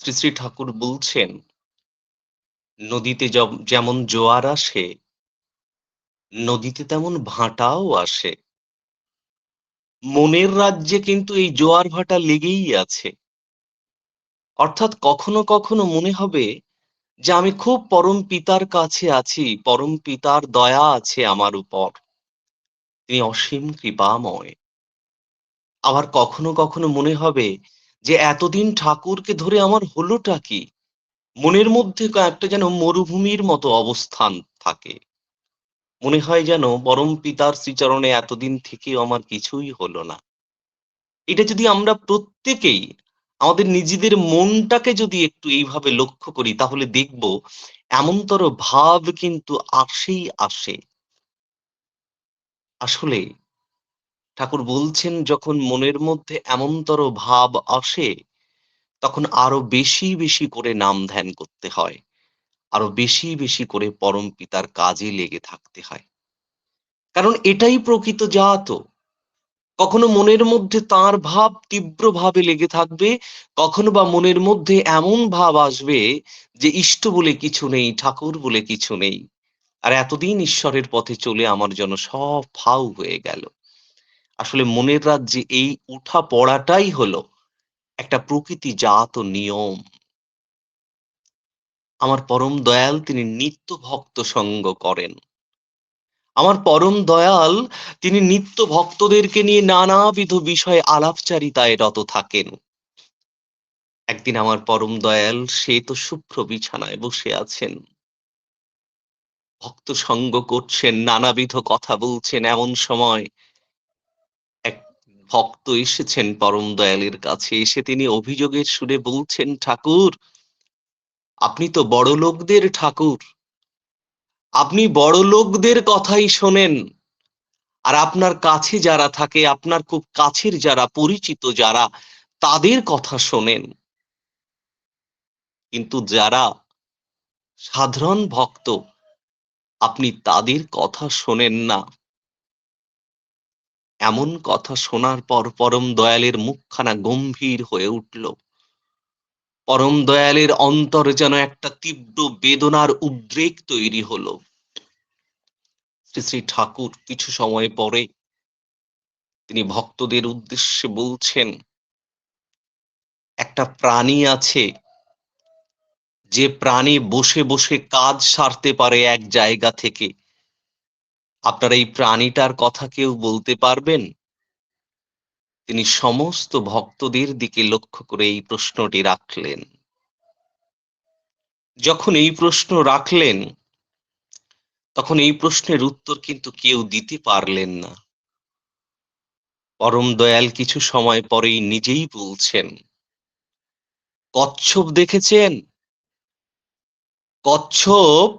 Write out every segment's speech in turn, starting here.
শ্রী, শ্রী ঠাকুর বলছেন নদীতে যেমন জোয়ার আসে নদীতে তেমন ভাঁটাও আসে। মনের রাজ্যে কিন্তু এই জোয়ার ভাটা লেগেই আছে। অর্থাৎ কখনো, কখনো মনে হবে যে আমি খুব পরম পিতার কাছে আছি, পরম পিতার দয়া আছে আমার উপর। তিনি অসীম কৃপাময়। আবার কখনো, কখনো মনে হবে যে এতদিন ঠাকুরকে ধরে আমার হলোটা কি? মনের মধ্যে একটা যেন মরুভূমির মতো অবস্থান থাকে। মনে হয় যেন পরম পিতার শ্রীচরণে এতদিন থেকেও আমার কিছুই হলো না। এটা যদি আমরা প্রত্যেকেই আমাদের নিজেদের মনটাকে যদি একটু এইভাবে লক্ষ্য করি, তাহলে দেখব এমনতর ভাব কিন্তু আসেই আসে। আসলে ঠাকুর বলছেন যখন মনের মধ্যে এমনতর ভাব আসে তখন আরও বেশি, বেশি করে নাম ধ্যান করতে হয়। আরও বেশি, বেশি করে পরম পিতার কাজে লেগে থাকতে হয়। কারণ এটাই প্রকৃত জাত। কখনো মনের মধ্যে তাঁর ভাব তীব্রভাবে লেগে থাকবে, কখনো বা মনের মধ্যে এমন ভাব আসবে যে ইষ্ট বলে কিছু নেই, ঠাকুর বলে কিছু নেই। আর এতদিন ঈশ্বরের পথে চলে আমার যেন সব ফাউ হয়ে গেল। আসলে মনের রাজ্যে এই উঠা পড়াটাই হলো একটা প্রকৃতিজাত নিয়ম। আমার পরম দয়াল তিনি নিত্য ভক্ত সঙ্গ করেন। আমার পরম দয়াল তিনি নিত্য ভক্তদেরকে নিয়ে নানাবিধ বিষয়ে আলাপচারিতায় রত থাকেন। একদিন আমার পরম দয়াল সে তো শুভ্র বিছানায় বসে আছেন। ভক্ত সঙ্গ করছেন, নানাবিধ কথা বলছেন এমন সময় ভক্ত এসেছেন পরম দয়ালের কাছে এসে তিনি অভিযোগের সুরে বলছেন ঠাকুর আপনি তো বড়লোকদের ঠাকুর। আপনি বড়লোকদের কথাই শোনেন। আর আপনার কাছে যারা থাকে, আপনার খুব কাছের যারা পরিচিত যারা তাদের কথা শোনেন। কিন্তু যারা সাধারণ ভক্ত আপনি তাদের কথা শোনেন না। এমন কথা শোনার পর পরম দয়ালের মুখখানা গম্ভীর হয়ে উঠল। পরম দয়ালের অন্তর যেন একটা তীব্র বেদনার উদ্রেক তৈরি হলো। শ্রী, শ্রী ঠাকুর কিছু সময় পরে তিনি ভক্তদের উদ্দেশ্যে বলছেন একটা প্রাণী আছে যে প্রাণী বসে, বসে কাজ সারতে পারে এক জায়গা থেকে। আপনারা এই প্রাণীটার কথা কেউ বলতে পারবেন? তিনি সমস্ত ভক্তদের দিকে লক্ষ্য করে এই প্রশ্নটি রাখলেন। যখন এই প্রশ্ন রাখলেন, তখন এই প্রশ্নের উত্তর কিন্তু কেউ দিতে পারলেন না। পরম দয়াল কিছু সময় পরেই নিজেই বলছেন, কচ্ছপ দেখেছেন? কচ্ছপ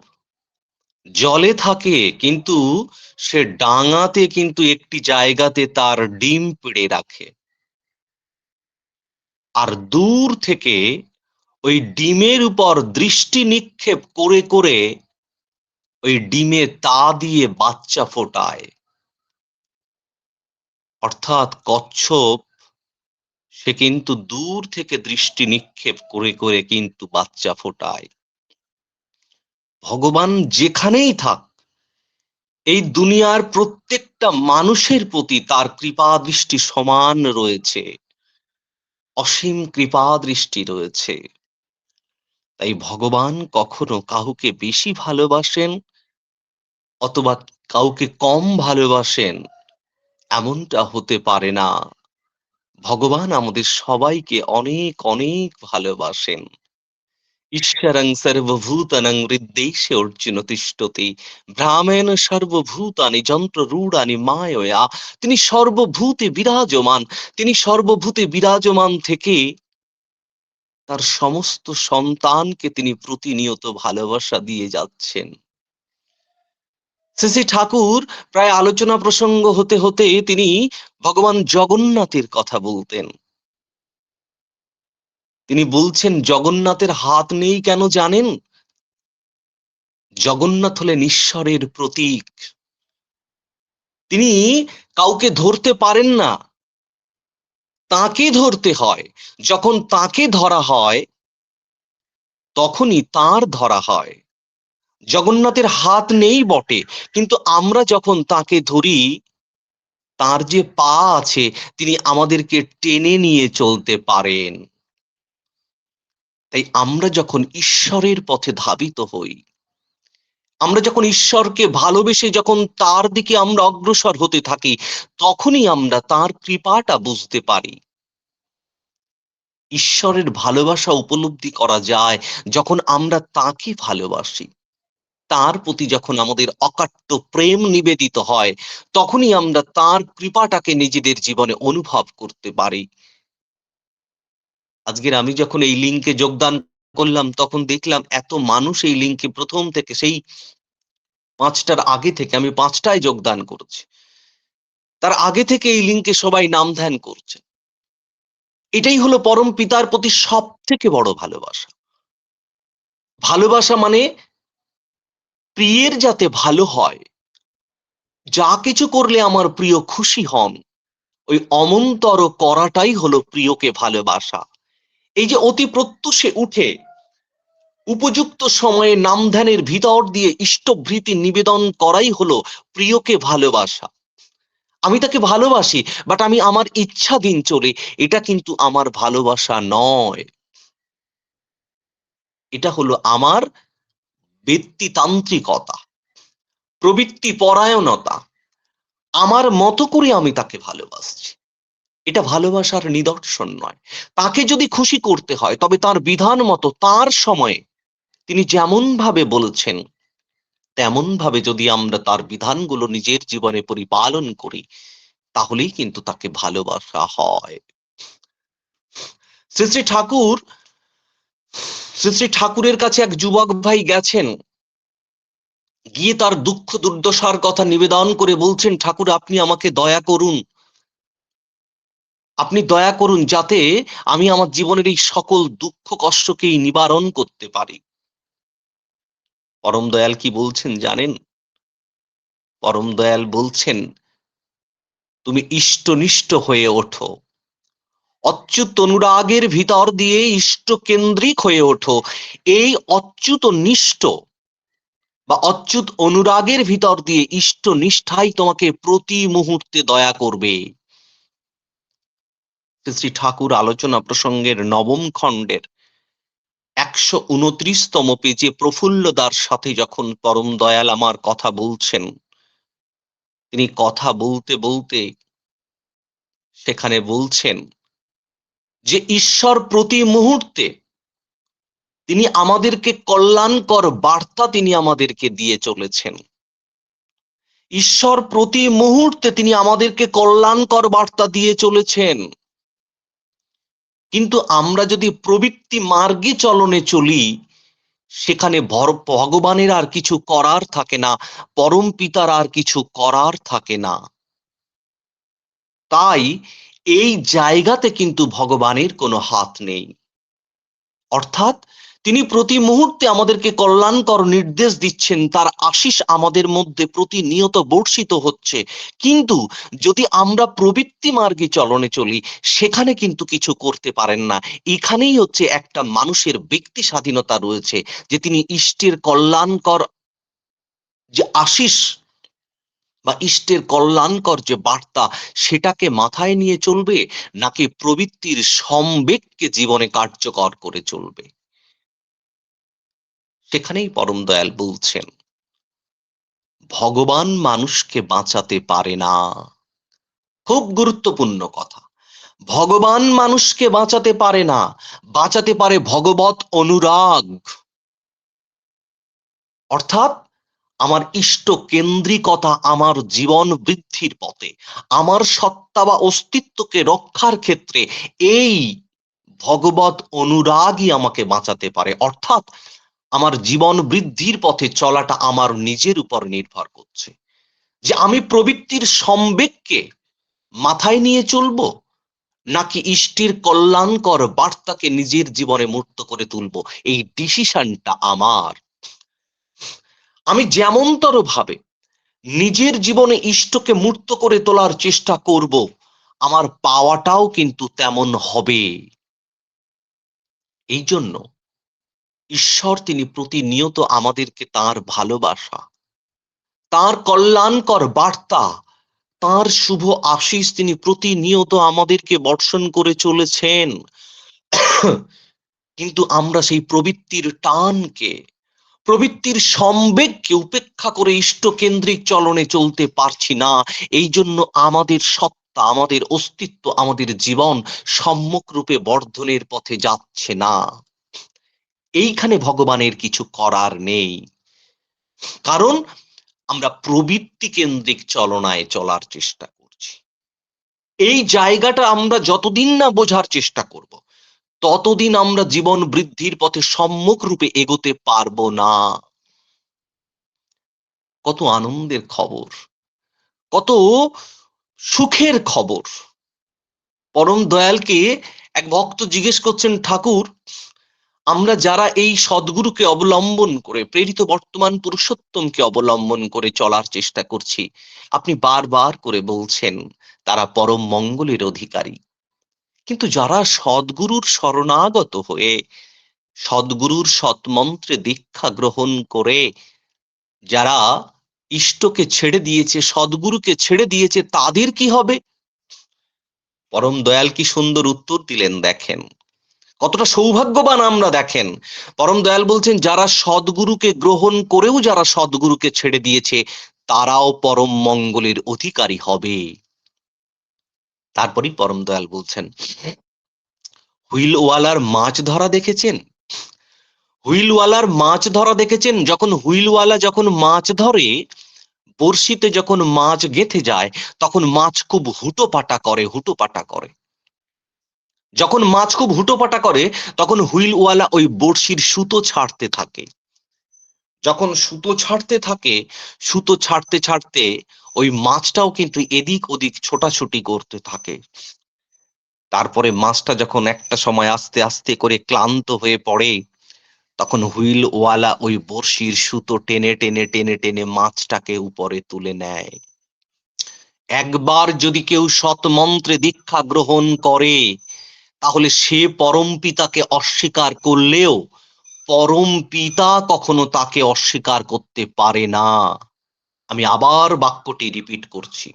জলে থাকে কিন্তু সে ডাঙাতে কিন্তু একটি জায়গাতে তার ডিম পেড়ে রাখে। আর দূর থেকে ওই ডিমের উপর দৃষ্টি নিক্ষেপ করে, করে ওই ডিমে তা দিয়ে বাচ্চা ফোটায়। অর্থাৎ কচ্ছপ সে কিন্তু দূর থেকে দৃষ্টি নিক্ষেপ করে, করে কিন্তু বাচ্চা ফোটায়। ভগবান যেখানেই থাক এই দুনিয়ার প্রত্যেকটা মানুষের প্রতি তার কৃপা দৃষ্টি সমান রয়েছে। অসীম কৃপা দৃষ্টি রয়েছে। তাই ভগবান কখনো কাউকে বেশি ভালোবাসেন অথবা কাউকে কম ভালোবাসেন এমনটা হতে পারে না। ভগবান আমাদের সবাইকে অনেক, অনেক ভালোবাসেন। ঈশ্বরং সর্বভূতানাং হৃদ্দেশে অর্জুন তিষ্ঠতি। ভ্রামেণ সর্বভূতানি যন্ত্ররূঢ়ানি মায়য়া। তিনি সর্বভূতে বিরাজমান। তিনি সর্বভূতে বিরাজমান থেকে তার সমস্ত সন্তানকে তিনি প্রতিনিয়ত ভালোবাসা দিয়ে যাচ্ছেন। শ্রী ঠাকুর প্রায় আলোচনা প্রসঙ্গ হতে হতে তিনি ভগবান জগন্নাথের কথা বলতেন। তিনি বলছেন, জগন্নাথের হাত নেই কেন জানেন? জগন্নাথ হলেন ঈশ্বরের প্রতীক। তিনি কাউকে ধরতে পারেন না। তাকে ধরতে হয়। যখন তাকে ধরা হয়, তখনই তার ধরা হয়। জগন্নাথের হাত নেই বটে, কিন্তু আমরা যখন তাকে ধরি, তার যে পা আছে, তিনি আমাদেরকে টেনে নিয়ে চলতে পারেন। তাই আমরা যখন ঈশ্বরের পথে ধাবিত হই, আমরা যখন ঈশ্বরকে ভালোবেসে যখন তার দিকে আমরা অগ্রসর হতে থাকি, তখনই আমরা তার কৃপাটা বুঝতে পারি। ঈশ্বরের ভালোবাসা উপলব্ধি করা যায় যখন আমরা তাকে ভালোবাসি। তার প্রতি যখন আমাদের অকাট্য প্রেম নিবেদিত হয়, তখনই আমরা তার কৃপাটাকে নিজেদের জীবনে অনুভব করতে পারি। আজকের আমি যখন এই লিঙ্কে যোগদান করলাম, তখন দেখলাম এত মানুষ এই লিঙ্কে প্রথম থেকে সেই পাঁচটার আগে থেকে আমি পাঁচটায় যোগদান করছি। তার আগে থেকে এই লিঙ্কে সবাই নাম ধ্যান করছে। এটাই হলো পরম পিতার প্রতি সব থেকে বড় ভালোবাসা। ভালোবাসা মানে প্রিয়ের যাতে ভালো হয়, যা কিছু করলে আমার প্রিয় খুশি হন, ওই অমন্তর করাটাই হলো প্রিয়কে ভালোবাসা। এই যে অতি প্রত্যুষে উঠে উপযুক্ত সময়ে নাম ধ্যানের ভিতর দিয়ে ইষ্টভৃতি নিবেদন করাই হলো প্রিয়কে ভালোবাসা। আমি তাকে ভালোবাসি বাট আমি আমার ইচ্ছা দিন চলে, এটা কিন্তু আমার ভালোবাসা নয়। এটা হলো আমার ব্যক্তিতান্ত্রিকতা প্রবৃত্তি পরায়ণতা আমার মতো করে আমি তাকে ভালোবাসছি। এটা ভালোবাসার নিদর্শন নয়। তাকে যদি খুশি করতে হয়, তবে তার বিধান মতো তার সময়ে তিনি যেমন ভাবে বলেছেন তেমন ভাবে যদি আমরা তার বিধানগুলো নিজের জীবনে পরিপালন করি, তাহলেই কিন্তু তাকে ভালোবাসা হয়। শ্রী শ্রী ঠাকুর, শ্রী শ্রী ঠাকুরের কাছে এক যুবক ভাই গেছেন। গিয়ে তার দুঃখ দুর্দশার কথা নিবেদন করে বলছেন, ঠাকুর, আপনি আমাকে দয়া করুন আপনি দয়া করুন যাতে আমি আমার জীবনের এই সকল দুঃখ কষ্টকেই নিবারণ করতে পারি। পরম দয়াল কি বলছেন জানেন? পরম দয়াল বলছেন, তুমি ইষ্টনিষ্ঠ হয়ে ওঠো। অচ্যুত অনুরাগের ভিতর দিয়ে ইষ্ট কেন্দ্রিক হয়ে ওঠো। এই অচ্যুত নিষ্ঠ বা অচ্যুত অনুরাগের ভিতর দিয়ে ইষ্ট নিষ্ঠাই তোমাকে প্রতি মুহূর্তে দয়া করবে। শ্রী ঠাকুর আলোচনা প্রসঙ্গের নবম খণ্ডের একশো উনত্রিশতম পেজে প্রফুল্লদার সাথে যখন পরম দয়াল আমার কথা বলছেন, তিনি কথা বলতে বলতে সেখানে বলছেন যে, ঈশ্বর প্রতি মুহূর্তে তিনি আমাদেরকে কল্যাণকর বার্তা তিনি আমাদেরকে দিয়ে চলেছেন। ঈশ্বর প্রতি মুহূর্তে তিনি আমাদেরকে কল্যাণকর বার্তা দিয়ে চলেছেন। কিন্তু আমরা যদি প্রবৃত্তি মার্গে চলনে চলি, সেখানে ভর, ভগবানের আর কিছু করার থাকে না, পরম পিতার আর কিছু করার থাকে না। তাই এই জায়গাতে কিন্তু ভগবানের কোনো হাত নেই। অর্থাৎ তিনি প্রতি মুহূর্তে আমাদেরকে কল্যাণকর নির্দেশ দিচ্ছেন। তার আশিস আমাদের মধ্যে প্রতিনিয়ত বর্ষিত হচ্ছে। কিন্তু যদি আমরা প্রবৃত্তি মার্গে চলনে চলি, সেখানে কিন্তু কিছু করতে পারেন না। এখানেই হচ্ছে একটা মানুষের ব্যক্তি স্বাধীনতা রয়েছে, যে তিনি ইষ্টের কল্যাণকর যে আশিস বা ইষ্টের কল্যাণকর যে বার্তা, সেটাকে মাথায় নিয়ে চলবে, নাকি প্রবৃত্তির সম্বেগকে জীবনে কার্যকর করে চলবে? সেখানেই পরম দয়াল বলছেন, ভগবান মানুষকে বাঁচাতে পারে না। খুব গুরুত্বপূর্ণ কথা। ভগবান মানুষকে বাঁচাতে পারে না, বাঁচাতে পারে ভগবত অনুরাগ। অর্থাৎ আমার ইষ্ট কেন্দ্রিকতা আমার জীবন বৃদ্ধির পথে, আমার সত্তা বা অস্তিত্বকে রক্ষার ক্ষেত্রে এই ভগবত অনুরাগই আমাকে বাঁচাতে পারে। অর্থাৎ আমার জীবন বৃদ্ধির পথে চলাটা আমার নিজের উপর নির্ভর করছে। যে আমি প্রবৃত্তির সম্বেগকে মাথায় নিয়ে চলবো, নাকি ইষ্টির কল্যাণকর বার্তাকে নিজের জীবনে মূর্ত করে তুলবো, এই ডিসিশনটা আমার। আমি যেমনতর ভাবে নিজের জীবনে ইষ্টকে মূর্ত করে তোলার চেষ্টা করব, আমার পাওয়াটাও কিন্তু তেমন হবে। এই জন্য ঈশ্বর তিনি প্রতিনিয়ত আমাদেরকে তার ভালোবাসা, তার কল্যাণকর বার্তা, তার শুভ আশিস তিনি প্রতিনিয়ত আমাদেরকে বর্ষণ করে চলেছেন। কিন্তু আমরা সেই প্রবৃত্তির টানকে, প্রবৃত্তির সম্বেগকে উপেক্ষা করে ইষ্টকেন্দ্রিক চলনে চলতে পারছি না। এই জন্য আমাদের সত্তা, আমাদের অস্তিত্ব, আমাদের জীবন সম্মুখ রূপে বর্ধনের পথে যাচ্ছে না। এইখানে ভগবানের কিছু করার নেই। কারণ আমরা প্রবৃত্তি কেন্দ্রিক চলনায় চলার চেষ্টা করছি। এই জায়গাটা আমরা যতদিন না বোঝার চেষ্টা করব, ততদিন আমরা জীবন বৃদ্ধির পথে সম্মুখ রূপে এগোতে পারব না। কত আনন্দের খবর, কত সুখের খবর। পরম দয়ালকে এক ভক্ত জিজ্ঞেস করছেন, ঠাকুর আমরা যারা এই সদ্গুরুকে অবলম্বন করে, প্রেরিত বর্তমান পুরুষোত্তমকে অবলম্বন করে চলার চেষ্টা করছি, আপনি বারবার করে বলছেন, তারা পরম মঙ্গলের অধিকারী। কিন্তু যারা সদ্গুরুর শরণাগত হয়ে, সদ্গুরুর সৎমন্ত্রে দীক্ষা গ্রহণ করে, যারা ইষ্টকে ছেড়ে দিয়েছে, সদ্গুরুকে ছেড়ে দিয়েছে, তাদের কি হবে? পরম দয়াল কি সুন্দর উত্তর দিলেন, দেখেন। কতটা সৌভাগ্যবান আমরা দেখেন। পরম দয়াল বলছেন, যারা সদ্গুরুকে গ্রহণ করেও যারা সদ্গুরুকে ছেড়ে দিয়েছে, তারাও পরম মঙ্গলের অধিকারী হবে। তারপরই পরম দয়াল বলছেন, হুইলওয়ালার মাছ ধরা দেখেছেন? হুইলওয়ালার মাছ ধরা দেখেছেন? যখন হুইলওয়ালা যখন মাছ ধরে, বড়শিতে যখন মাছ গেথে যায়, তখন মাছ খুব হুটোপাটা করে হুটোপাটা করে। যখন মাছ খুব হুটোপাটা করে, তখন হুইলওয়ালা ওই বড়শির সুতো ছাড়তে থাকে। যখন সুতো ছাড়তে থাকে, সুতো ছাড়তে ছাড়তে ওই মাছটাও কিন্তু এদিক ওদিক ছোটাছুটি করতে থাকে। তারপরে মাছটা যখন একটা সময় আস্তে আস্তে করে ক্লান্ত হয়ে পড়ে, তখন হুইলওয়ালা ওই বড়শির সুতো টেনে টেনে টেনে টেনে মাছটাকে উপরে তুলে নেয়। একবার যদি কেউ সৎ মন্ত্রে দীক্ষা গ্রহণ করে তাহলে সে পরম পিতাকে অস্বীকার করলেও পরম পিতা কখনো তাকে অস্বীকার করতে পারে না। আমি আবার বাক্যটি রিপিট করছি।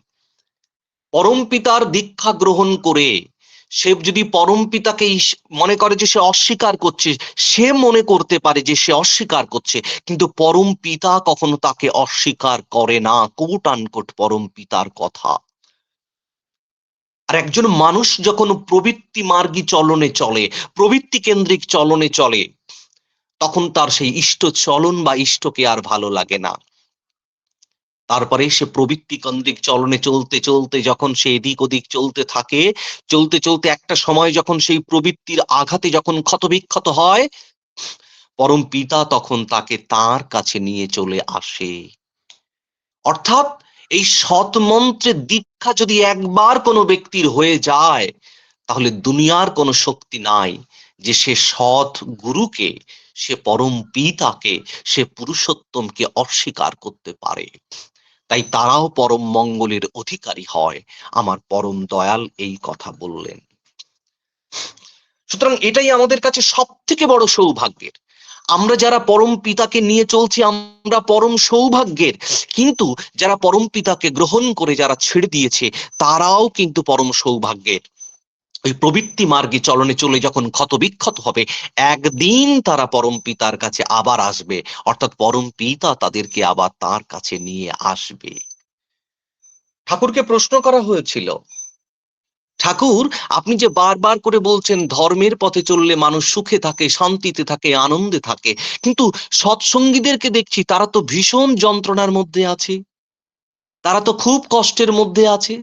পরম পিতার দীক্ষা গ্রহণ করে সে যদি পরম পিতাকে মনে করে যে সে অস্বীকার করছে, সে মনে করতে পারে যে সে অস্বীকার করছে, কিন্তু পরম পিতা কখনো তাকে অস্বীকার করে না। কোট আনকোট পরম পিতার কথা। আর একজন মানুষ যখন প্রবৃত্তি মার্গী চলনে চলে, প্রবৃত্তি কেন্দ্রিক চলনে চলে, তখন তার সেই ইষ্ট চলন বা ইষ্টকে আর ভালো লাগে না। তারপরে সে প্রবৃত্তি কেন্দ্রিক চলনে চলতে চলতে যখন সে এদিক ওদিক চলতে থাকে, চলতে চলতে একটা সময় যখন সেই প্রবৃত্তির আঘাতে যখন ক্ষতবিক্ষত হয়, পরম পিতা তখন তাকে তার কাছে নিয়ে চলে আসে। অর্থাৎ এই সৎ মন্ত্রের দীক্ষা যদি একবার কোনো ব্যক্তির হয়ে যায়, তাহলে দুনিয়ার কোনো শক্তি নাই যে সে সৎ গুরুকে, সে পরম পিতাকে, সে পুরুষোত্তমকে অস্বীকার করতে পারে। তাই তারাও পরম মঙ্গলের অধিকারী হয়। আমার পরম দয়াল এই কথা বললেন। সুতরাং এটাই আমাদের কাছে সব থেকে বড় সৌভাগ্যের। আমরা যারা পরম পিতাকে নিয়ে চলছি, আমরা পরম সৌভাগ্যের। কিন্তু যারা পরম পিতাকে গ্রহণ করে যারা ছেড়ে দিয়েছে, তারাও কিন্তু পরম সৌভাগ্যের। ওই প্রবৃত্তি মার্গে চলনে চলে যখন ক্ষত বিক্ষত হবে, একদিন তারা পরম পিতার কাছে আবার আসবে। অর্থাৎ পরম পিতা তাদেরকে আবার তার কাছে নিয়ে আসবে। ঠাকুরকে প্রশ্ন করা হয়েছিল ঠাকুর, আপনি যে বারবার করে বলছেন ধর্মের পথে চললে মানুষ সুখে থাকে, শান্তিতে থাকে, আনন্দে থাকে, কিন্তু সৎসঙ্গীদেরকে দেখছি তারা তো ভীষণ যন্ত্রণার মধ্যে আছে। তারা তো খুব কষ্টের মধ্যে আছে।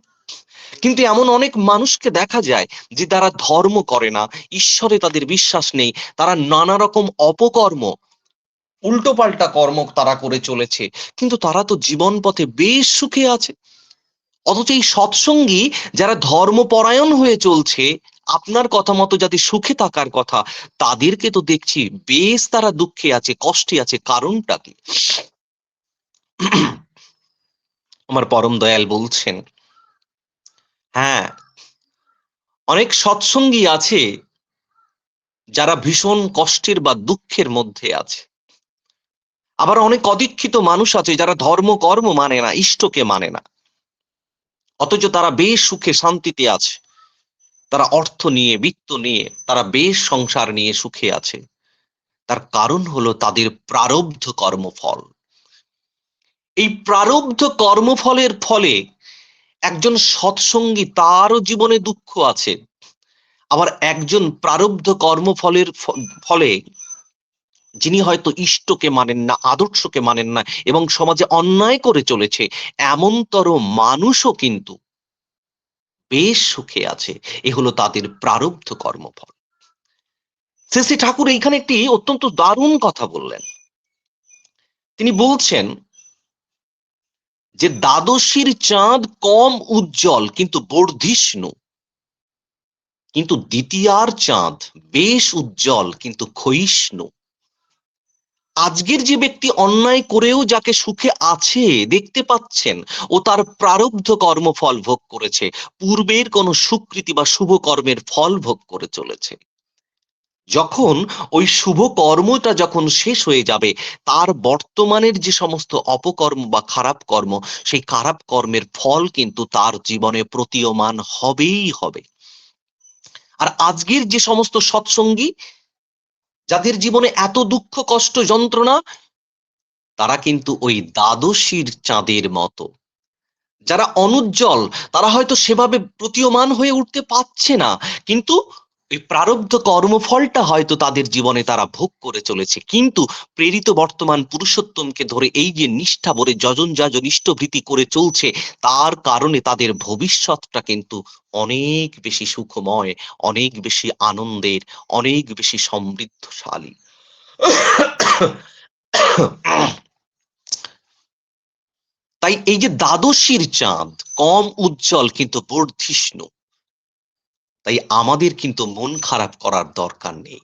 কিন্তু এমন অনেক মানুষকে দেখা যায় যে তারা ধর্ম করে না, ঈশ্বরে তাদের বিশ্বাস নেই, তারা নানা রকম অপকর্ম উল্টো পাল্টা কর্ম তারা করে চলেছে, কিন্তু তারা তো জীবন পথে বেশ সুখে আছে। অথচ এই সৎসঙ্গী যারা ধর্মপরায়ণ হয়ে চলছে, আপনার কথা মতো যাতে সুখে থাকার কথা, তাদেরকে তো দেখছি বেশ তারা দুঃখে আছে, কষ্টে আছে। কারণটা কি? আমার পরম দয়াল বলছেন হ্যাঁ অনেক সৎসঙ্গী আছে যারা ভীষণ কষ্টের বা দুঃখের মধ্যে আছে। আবার অনেক অদীক্ষিত মানুষ আছে যারা ধর্ম কর্ম মানে না, ইষ্টকে মানে না। অথচ তারা বেশ সুখে শান্তিতে আছে। তারা অর্থ নিয়ে, বিত্ত নিয়ে, তারা বেশ সংসার নিয়ে সুখে আছে। তার কারণ হলো তাদের প্রারব্ধ কর্মফল। এই প্রারব্ধ কর্মফলের ফলে একজন সৎসঙ্গী তারও জীবনে দুঃখ আছে। আবার একজন প্রারব্ধ কর্মফলের ফলে যিনি হয়তো ইষ্টকে মানেন না, আদর্শকে মানেন না এবং সমাজে অন্যায় করে চলেছে, এমনতর মানুষও কিন্তু বেশ সুখে আছে। এ হলো তাদের প্রারব্ধ কর্মফল। শ্রী ঠাকুর এইখানে একটি অত্যন্ত দারুণ কথা বললেন। তিনি বলছেন যে, দ্বাদশীর চাঁদ কম উজ্জ্বল, কিন্তু বর্ধিষ্ণু। কিন্তু দ্বিতীয়ার চাঁদ বেশ উজ্জ্বল, কিন্তু ক্ষয়িষ্ণু। আজকের যে ব্যক্তি অন্যায় করেও যাকে সুখে আছে দেখতে পাচ্ছেন ও তার প্রারব্ধ কর্মফল ভোগ করেছে, পূর্বের কোন সুকৃতি বা শুভ কর্মের ফল ভোগ করে চলেছে। যখন ওই শুভ কর্মটা যখন শেষ হয়ে যাবে, তার বর্তমানের যে সমস্ত অপকর্ম বা খারাপ কর্ম, সেই খারাপ কর্মের ফল কিন্তু তার জীবনে প্রতীয়মান হবেই হবে। আর আজকের যে সমস্ত সৎসঙ্গী যাদের জীবনে এত দুঃখ, কষ্ট, যন্ত্রণা, তারা কিন্তু ওই দ্বাদশীর চাঁদের মতো। যারা অনুজ্জ্বল, তারা হয়তো সেভাবে প্রতীয়মান হয়ে উঠতে পারছে না, কিন্তু ওই প্রারব্ধ কর্মফলটা হয়তো তাদের জীবনে তারা ভোগ করে চলেছে। কিন্তু প্রেরিত বর্তমান পুরুষোত্তমকে ধরে এই যে নিষ্ঠা ভরে যজন যাজন ইষ্টভৃতি করে চলছে, তার কারণে তাদের ভবিষ্যৎটা কিন্তু অনেক বেশি সুখময়, অনেক বেশি আনন্দের, অনেক বেশি সমৃদ্ধশালী। তাই এই যে দ্বাদশীর চাঁদ, কম উজ্জ্বল কিন্তু বর্ধিষ্ণু। তাই আমাদের কিন্তু মন খারাপ করার দরকার নেই।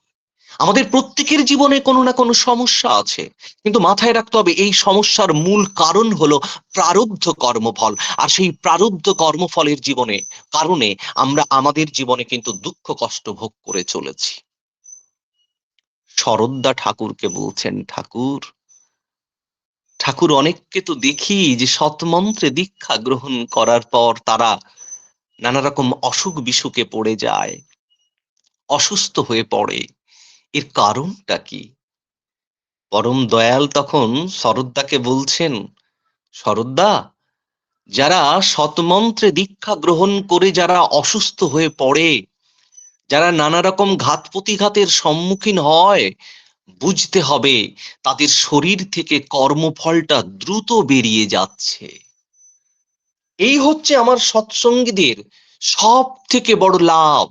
আমাদের প্রত্যেকের জীবনে কোনো না কোনো সমস্যা আছে, কিন্তু মাথায় রাখতে হবে এই সমস্যার মূল কারণ হলো প্রারব্ধ কর্মফল, আর সেই প্রারব্ধ কর্মফলের জীবনে, কারণে আমরা আমাদের জীবনে কিন্তু দুঃখ কষ্ট ভোগ করে চলেছি। শরদ্দা ঠাকুরকে বলছেন, ঠাকুর ঠাকুর অনেককে তো দেখি যে সৎমন্ত্রে দীক্ষা গ্রহণ করার পর তারা নানা রকম অসুখ বিসুখে পড়ে যায়, অসুস্থ হয়ে পড়ে। এর কারণটা কি? পরম দয়াল তখন শরদ্দাকে বলছেন শরদ্দা যারা সৎমন্ত্রে দীক্ষা গ্রহণ করে যারা অসুস্থ হয়ে পড়ে, যারা নানা রকম ঘাত প্রতিঘাতের সম্মুখীন হয়, বুঝতে হবে তাদের শরীর থেকে কর্মফলটা দ্রুত বেরিয়ে যাচ্ছে। এই হচ্ছে আমার সৎসঙ্গীদের সব থেকে বড় লাভ।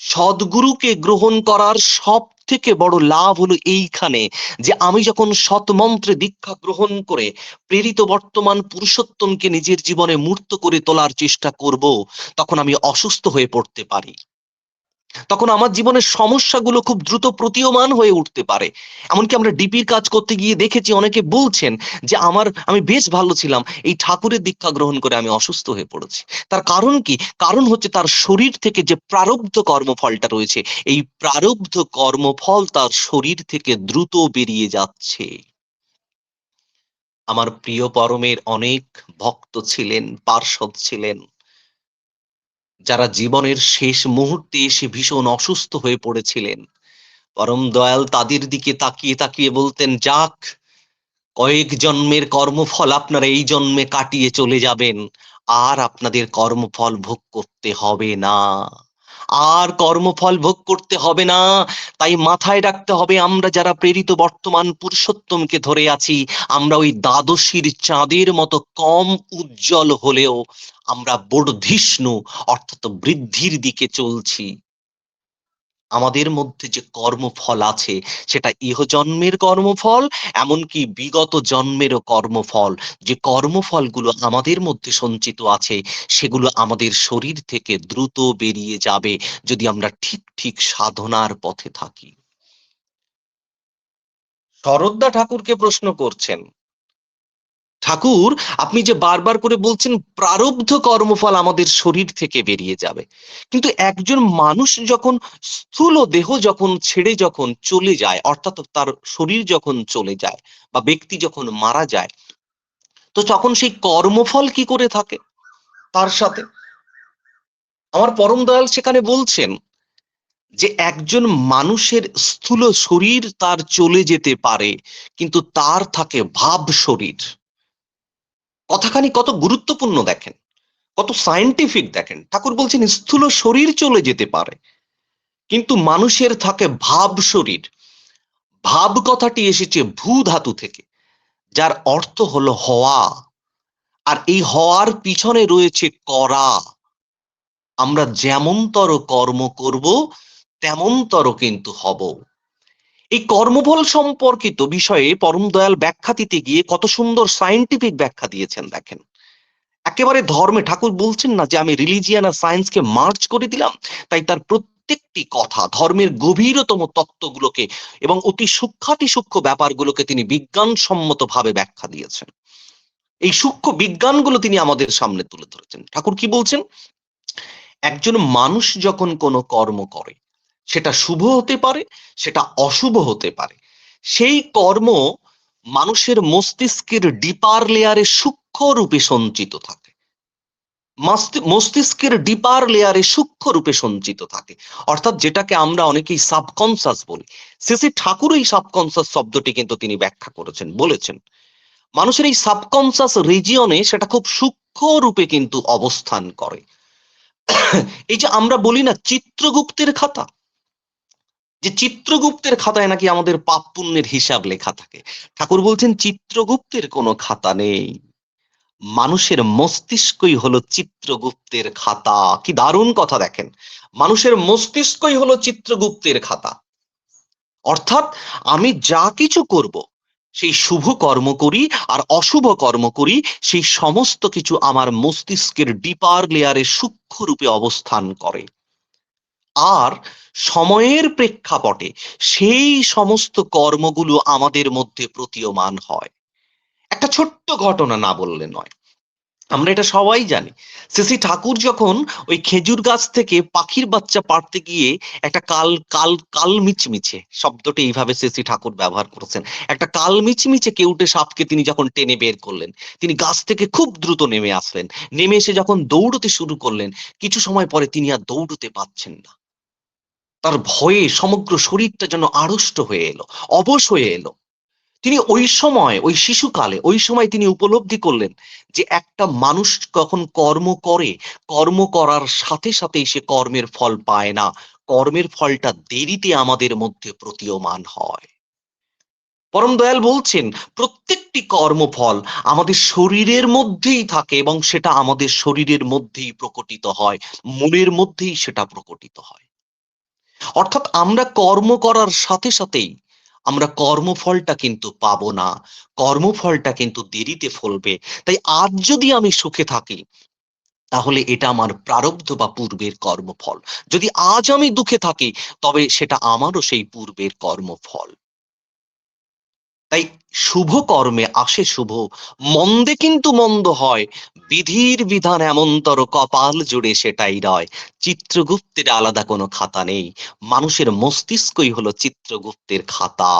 সদ্গুরুকে গ্রহণ করার সব থেকে বড় লাভ হলো এইখানে যে আমি যখন সৎমন্ত্রে দীক্ষা গ্রহণ করে প্রেরিত বর্তমান পুরুষোত্তমকে নিজের জীবনে মূর্ত করে তোলার চেষ্টা করব, তখন আমি অসুস্থ হয়ে পড়তে পারি। তখন আমার জীবনের সমস্যাগুলো খুব দ্রুত প্রতীয়মান হয়ে উঠতে পারে। এমনকি আমরা ডিপির কাজ করতে গিয়ে দেখেছি, অনেকে বলছেন যে, আমার, আমি বেশ ভালো ছিলাম। এই ঠাকুরের দীক্ষা গ্রহণ করে আমি অসুস্থ হয়ে পড়েছি। তার কারণ কি? কারণ হচ্ছে তার শরীর থেকে যে প্রারব্ধ কর্মফলটা রয়েছে, এই প্রারব্ধ কর্মফল তার শরীর থেকে দ্রুত বেরিয়ে যাচ্ছে। আমার প্রিয় পরমের অনেক ভক্ত ছিলেন পার্ষদ ছিলেন। যারা জীবনের শেষ মুহূর্তে এসে ভীষণ অসুস্থ হয়ে পড়েছিলেন। পরম দয়াল তাদের দিকে তাকিয়ে তাকিয়ে বলতেন, যাক, কয়েক জন্মের কর্মফল আপনারা এই জন্মে কাটিয়ে চলে যাবেন। আর আপনাদের কর্মফল ভোগ করতে হবে না। আর কর্মফল ভোগ করতে হবে না। তাই মাথায় রাখতে হবে, আমরা যারা প্রেরিত বর্তমান পুরুষোত্তমকে ধরে আছি, আমরা ওই দ্বাদশীর চাঁদের মতো কম উজ্জ্বল হলেও আমরা বর্ধিষ্ণু, অর্থাৎ বৃদ্ধির দিকে চলছি। আমাদের মধ্যে যে কর্মফল আছে, সেটা ইহজন্মের কর্মফল, এমনকি বিগত জন্মেরও কর্মফল। যে কর্মফলগুলো আমাদের মধ্যে সঞ্চিত আছে, সেগুলো আমাদের শরীর থেকে দ্রুত বেরিয়ে যাবে যদি আমরা ঠিক ঠিক সাধনার পথে থাকি। শরদ্দা ঠাকুরকে প্রশ্ন করছেন ঠাকুর, আপনি যে বারবার করে বলছেন প্রারব্ধ কর্মফল আমাদের শরীর থেকে বেরিয়ে যাবে। কিন্তু একজন মানুষ যখন স্থূল দেহ যখন ছেড়ে যখন চলে যায়, অর্থাৎ তার শরীর যখন চলে যায় বা ব্যক্তি যখন মারা যায়, তো তখন সেই কর্মফল কি করে থাকে? তার সাথে। আমার পরম দয়াল সেখানে বলছেন যে একজন মানুষের স্থূল শরীর তার চলে যেতে পারে, কিন্তু তার থাকে ভাব শরীর। কথাখানি কত গুরুত্বপূর্ণ দেখেন, কত সায়েন্টিফিক দেখেন। ঠাকুর বলছেন, স্থূল শরীর চলে যেতে পারে, কিন্তু মানুষের থাকে ভাব শরীর। ভাব কথাটি এসেছে ভূ ধাতু থেকে, যার অর্থ হলো হওয়া। আর এই হওয়ার পিছনে রয়েছে করা। আমরা যেমনতর কর্ম করব, তেমনতর কিন্তু হব। এই কর্মফল সম্পর্কিত বিষয়ে পরম দয়াল ব্যাখ্যা দিতে গিয়ে কত সুন্দর সায়েন্টিফিক ব্যাখ্যা দিয়েছেন, দেখেন। একেবারে ধর্মে ঠাকুর বলছেন না যে আমি রিলিজিয়ান আর সায়েন্সকে মার্চ করে দিলাম, তাই তার প্রত্যেকটি কথা, ধর্মের গভীরতম তত্ত্বগুলোকে এবং অতি সূক্ষাতি সূক্ষ্ম ব্যাপারগুলোকে তিনি বিজ্ঞানসম্মত ভাবে ব্যাখ্যা দিয়েছেন। এই সূক্ষ্ম বিজ্ঞানগুলো তিনি আমাদের সামনে তুলে ধরেছেন। ঠাকুর কি বলছেন? একজন মানুষ যখন কোনো কর্ম করে সেটা শুভ হতে পারে, সেটা অশুভ হতে পারে। সেই কর্ম মানুষের মস্তিষ্কের ডিপার লেয়ারে সূক্ষ্ম রূপে সঞ্চিত থাকে। মস্তিষ্কের ডিপার লেয়ারে সূক্ষ্ম রূপে সঞ্চিত থাকে। অর্থাৎ যেটাকে আমরা অনেকেই সাবকনসাস বলি। শেষে ঠাকুর এই সাবকনসাস শব্দটি কিন্তু তিনি ব্যাখ্যা করেছেন, বলেছেন। মানুষের এই সাবকনসাস রিজিয়নে সেটা খুব সূক্ষ্ম রূপে কিন্তু অবস্থান করে। এই যে আমরা বলি না, চিত্রগুপ্তের খাতা যে চিত্রগুপ্তের খাতায় নাকি আমাদের পাপ পুণ্যের হিসাব লেখা থাকে। ঠাকুর বলছেন, চিত্রগুপ্তের কোনো খাতা নেই। মানুষের মস্তিষ্কই হলো চিত্রগুপ্তের খাতা। কি দারুণ কথা দেখেন। মানুষের মস্তিষ্কই হলো চিত্রগুপ্তের খাতা। অর্থাৎ আমি যা কিছু করব, সেই শুভ কর্ম করি আর অশুভ কর্ম করি, সেই সমস্ত কিছু আমার মস্তিষ্কের ডিপার লেয়ারে সূক্ষ্ম রূপে অবস্থান করে। আর সময়ের প্রেক্ষাপটে সেই সমস্ত কর্মগুলো আমাদের মধ্যে প্রতীয়মান হয়। একটা ছোট্ট ঘটনা না বললে নয়। আমরা এটা সবাই জানি। শ্রী ঠাকুর যখন ওই খেজুর গাছ থেকে পাখির বাচ্চা পাড়তে গিয়ে একটা কাল কাল কাল মিচমিচে, শব্দটা এইভাবে শ্রী ঠাকুর ব্যবহার করেছেন, একটা কাল মিচমিচে কেউটে সাপকে তিনি যখন টেনে বের করলেন, তিনি গাছ থেকে খুব দ্রুত নেমে আসলেন। নেমে এসে যখন দৌড়তে শুরু করলেন, কিছু সময় পরে তিনি আর দৌড়তে পাচ্ছেন না। তার ভয়ে সমগ্র শরীরটা যেন আড়ষ্ট হয়ে এলো, অবশ হয়ে এলো। তিনি ওই সময়, ওই শিশুকালে, ওই সময় তিনি উপলব্ধি করলেন যে একটা মানুষ কখন কর্ম করে, কর্ম করার সাথে সাথেই সে কর্মের ফল পায় না। কর্মের ফলটা দেরিতে আমাদের মধ্যে প্রতীয়মান হয়। পরম দয়াল বলছেন, প্রত্যেকটি কর্মফল আমাদের শরীরের মধ্যেই থাকে এবং সেটা আমাদের শরীরের মধ্যেই প্রকটিত হয়। মনের মধ্যেই সেটা প্রকটিত হয়। অর্থাৎ আমরা কর্ম করার সাথে সাথেই আমরা কর্মফলটা কিন্তু পাব না, কর্মফলটা কিন্তু দেরিতে ফলবে। তাই আজ যদি আমি সুখে থাকি, তাহলে এটা আমার প্রারব্ধ বা পূর্বের কর্মফল। যদি আজ আমি দুঃখে থাকি, তবে সেটা আমারও সেই পূর্বের কর্মফল। তাই শুভ কর্মে আসে শুভ। মন্দে কিন্তু মন্দ হয়, বিধির বিধান এমনতর কপাল জুড়ে সেটাই রয়। চিত্রগুপ্তের আলাদা কোনো খাতা নেই, মানুষের মস্তিষ্কই হলো চিত্রগুপ্তের খাতা।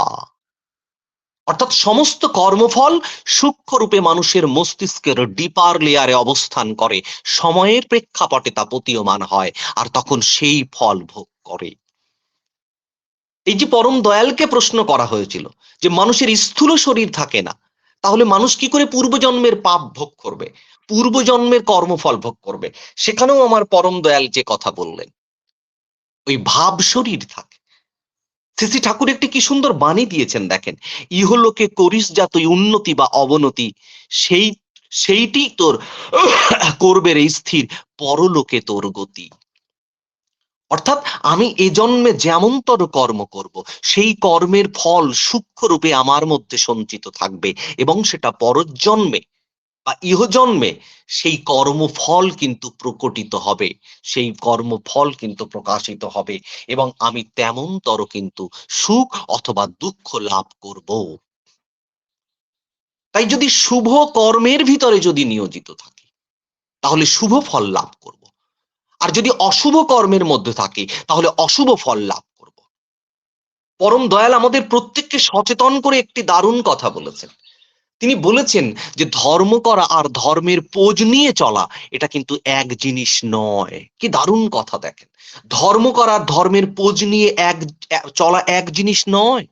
অর্থাৎ সমস্ত কর্মফল সূক্ষ্ম রূপে মানুষের মস্তিষ্কের ডিপার লেয়ারে অবস্থান করে, সময়ের প্রেক্ষাপটে তা প্রতীয়মান হয়, আর তখন সেই ফল ভোগ করে। এই যে পরম দয়ালকে প্রশ্ন করা হয়েছিল যে মানুষের স্থূল শরীর থাকে না, তাহলে মানুষ কি করে পূর্বজন্মের পাপ ভোগ করবে, পূর্বজন্মের কর্মফল ভোগ করবে? সেখানেও আমার পরম দয়াল যে কথা বললেন, ওই ভাব শরীর থাকে। শ্রী ঠাকুর একটি কি সুন্দর বাণী দিয়েছেন, দেখেন, ইহলোকে করিস যা তুই উন্নতি বা অবনতি, সেই, সেইটি তোর করবে রে স্থির, পরলোকে তোর গতি। অর্থাৎ আমি এ জন্মে যেমনতর কর্ম করব, সেই কর্মের ফল সূক্ষ্ম রূপে আমার মধ্যে সঞ্চিত থাকবে এবং সেটা পরজন্মে বা ইহজন্মে সেই কর্মফল কিন্তু প্রকটিত হবে, সেই কর্মফল কিন্তু প্রকাশিত হবে এবং আমি তেমনতর কিন্তু সুখ অথবা দুঃখ লাভ করব। তাই যদি শুভ কর্মের ভিতরে যদি নিয়োজিত থাকি, তাহলে শুভ ফল লাভ করব। আর যদি অশুভ কর্মের মধ্যে থাকি, তাহলে অশুভ ফল লাভ করব। পরম দয়াল আমাদের প্রত্যেককে সচেতন করে একটি দারুণ কথা বলেছেন। তিনি বলেছেন যে, ধর্ম করা আর ধর্মের পোজ নিয়ে চলা, এটা কিন্তু এক জিনিস নয়। কি দারুণ কথা দেখেন। ধর্ম করা আর ধর্মের পোজ নিয়ে এক এক- চলা এক জিনিস নয়।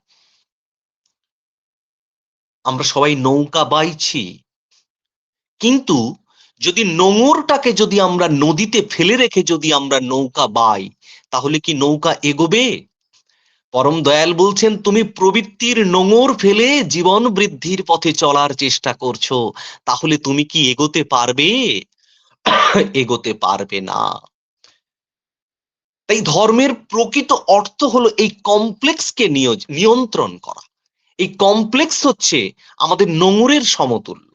আমরা সবাই নৌকা বাইছি। কিন্তু যদি নোঙরটাকে যদি আমরা নদীতে ফেলে রেখে যদি আমরা নৌকা বাই, তাহলে কি নৌকা এগোবে? পরম দয়াল বলছেন, তুমি প্রবৃত্তির নোঙর ফেলে জীবন বৃদ্ধির পথে চলার চেষ্টা করছ, তাহলে তুমি কি এগোতে পারবে? এগোতে পারবে না। তাই ধর্মের প্রকৃত অর্থ হলো এই কমপ্লেক্সকে নিয়ন্ত্রণ করা। এই কমপ্লেক্স হচ্ছে আমাদের নোংরের সমতুল্য।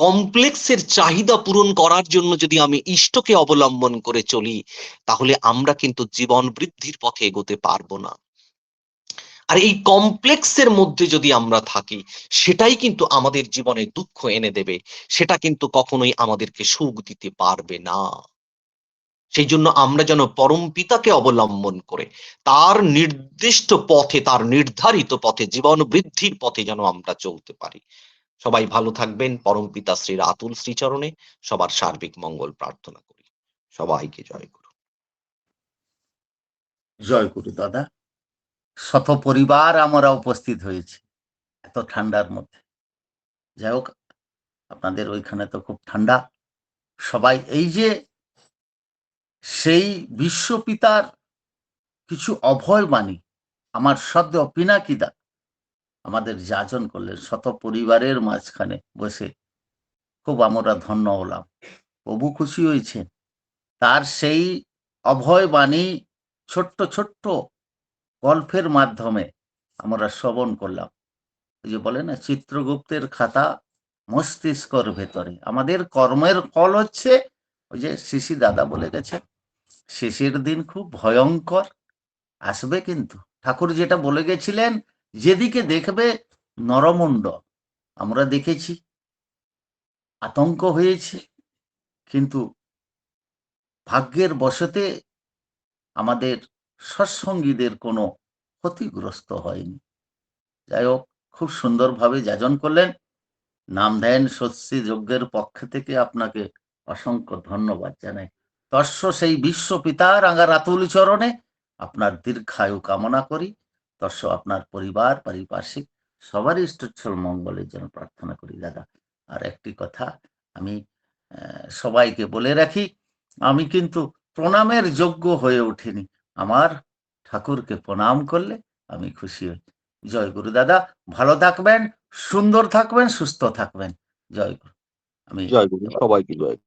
কমপ্লেক্সের চাহিদা পূরণ করার জন্য যদি আমি ইষ্টকে অবলম্বন করে চলি, তাহলে আমরা কিন্তু জীবন বৃদ্ধির পথে এগোতে পারব না। আর এই কমপ্লেক্সের মধ্যে যদি আমরা থাকি, সেটাই কিন্তু আমাদের জীবনে দুঃখ এনে দেবে। সেটা কিন্তু কখনোই আমাদেরকে সুখ দিতে পারবে না। সেই জন্য আমরা যেন পরম পিতাকে অবলম্বন করে, তার নির্দিষ্ট পথে, তার নির্ধারিত পথে, জীবন বৃদ্ধির পথে যেন আমরা চলতে পারি। সবাই ভালো থাকবেন। পরম পিতা শ্রীর আতুল শ্রীচরণে সবার সার্বিক মঙ্গল প্রার্থনা করি। সবাইকে জয় গুরু জয় গুরু দাদা। শত পরিবার আমরা উপস্থিত হয়েছি এত ঠান্ডার মধ্যে। যাই হোক, আপনাদের ওইখানে তো খুব ঠান্ডা। সবাই এই যে সেই বিশ্বপিতার কিছু অভয় বাণী, আমার সদ্য পিনাকিদা আমাদের যাজন করলেন শত পরিবারের মাঝখানে বসে। খুব আমরা ধন্য হলাম। প্রভু খুশি হয়েছেন। তার সেই অভয় বাণী ছোট্ট ছোট্ট গল্পের মাধ্যমে আমরা শ্রবণ করলাম। ওই যে বলে না, চিত্রগুপ্তের খাতা মস্তিষ্কর ভেতরে। আমাদের কর্মের ফল হচ্ছে ওই যে শিশি দাদা বলে গেছে শেষের দিন খুব ভয়ঙ্কর। আসবে কিন্তু। ঠাকুর যেটা বলে গেছিলেন যেদিকে দেখবে নরমুণ্ড, আমরা দেখেছি, আতঙ্ক হয়েছে, কিন্তু ভাগ্যের বশতে আমাদের সৎসঙ্গীদের কোনো ক্ষতিগ্রস্ত হয়নি। যাই হোক, খুব সুন্দরভাবে যাজন করলেন। নাম দেন সত্যি যজ্ঞের পক্ষ থেকে আপনাকে অসংখ্য ধন্যবাদ জানাই। তস্য সেই বিশ্ব পিতার আঙ্গার আতুল চরণে আপনার দীর্ঘায়ু কামনা করি। তস্য আপনার পরিবার, পারিপার্শ্বিক সবারই ইষ্টচ্ছল মঙ্গলের জন্য প্রার্থনা করি, দাদা। আর একটি কথা আমি সবাইকে বলে রাখি, আমি কিন্তু প্রণামের যোগ্য হয়ে উঠিনি। আমার ঠাকুরকে প্রণাম করলে আমি খুশি হই। জয় গুরু দাদা, ভালো থাকবেন, সুন্দর থাকবেন, সুস্থ থাকবেন। জয় গুরু। আমি জয় গুরু, সবাইকে জয়।